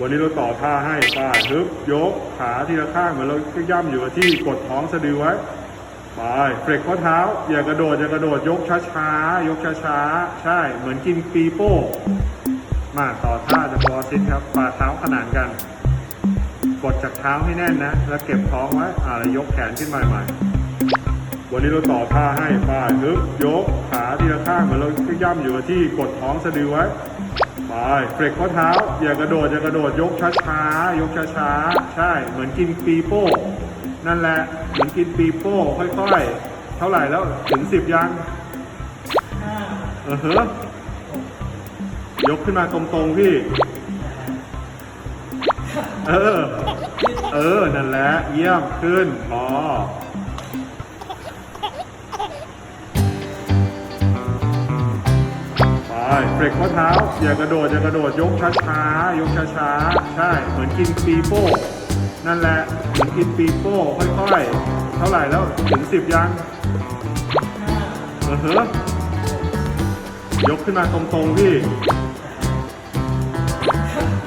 วันนี้เราต่อท่าให้ป้าฮึบยกขาทีละข้างเหมือนเราย่ำอยู่กับที่กดท้องสะดือไว้ไปเฟรกข้อเท้า อย่ากระโดดอย่ากระโดดยกช้าๆยกช้าๆใช่ เหมือนกินปีโป้ มาต่อท่าจะพอซิทครับฝ่าเท้าขนานกัน กดจากเท้าให้แน่นนะ แล้วเก็บท้องไว้อ่าแล้วยกแขนขึ้นมาใหม่วันนี้เราต่อท่าให้ป้าฮึบยกขาทีละข้างเหมือนเราย่ำอยู่กับที่กดท้องสะดือไว้ ไปเฟรกข้อเท้า อย่ากระโดด อย่ากระโดด ยกช้าๆยกช้าๆใช่ เหมือนกินปีโป้ นั่นแหละ เหมือนกินปีโป้ ค่อยๆ เท่าไหร่แล้ว ถึงสิบยังเออเฮ้ยกขึ้นมาตรงๆพี่ เออ เออ นั่นแหละ เยี่ยมขึ้น พอ เฟรกข้อเท้า อย่ากระโดด อย่ากระโดด ยกช้าๆยกช้าๆใช่ เหมือนกินปีโป้ นั่นแหละ เหมือนกินปีโป้ ค่อยๆ เท่าไหร่แล้ว ถึงสิบยังเออเฮ้ยกขึ้นมาตรงๆพี่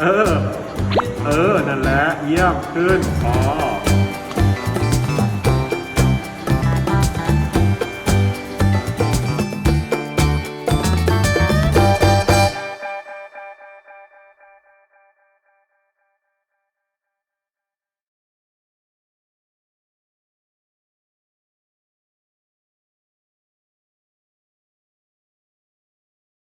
เออ เออ นั่นแหละ เยี่ยมขึ้นพอ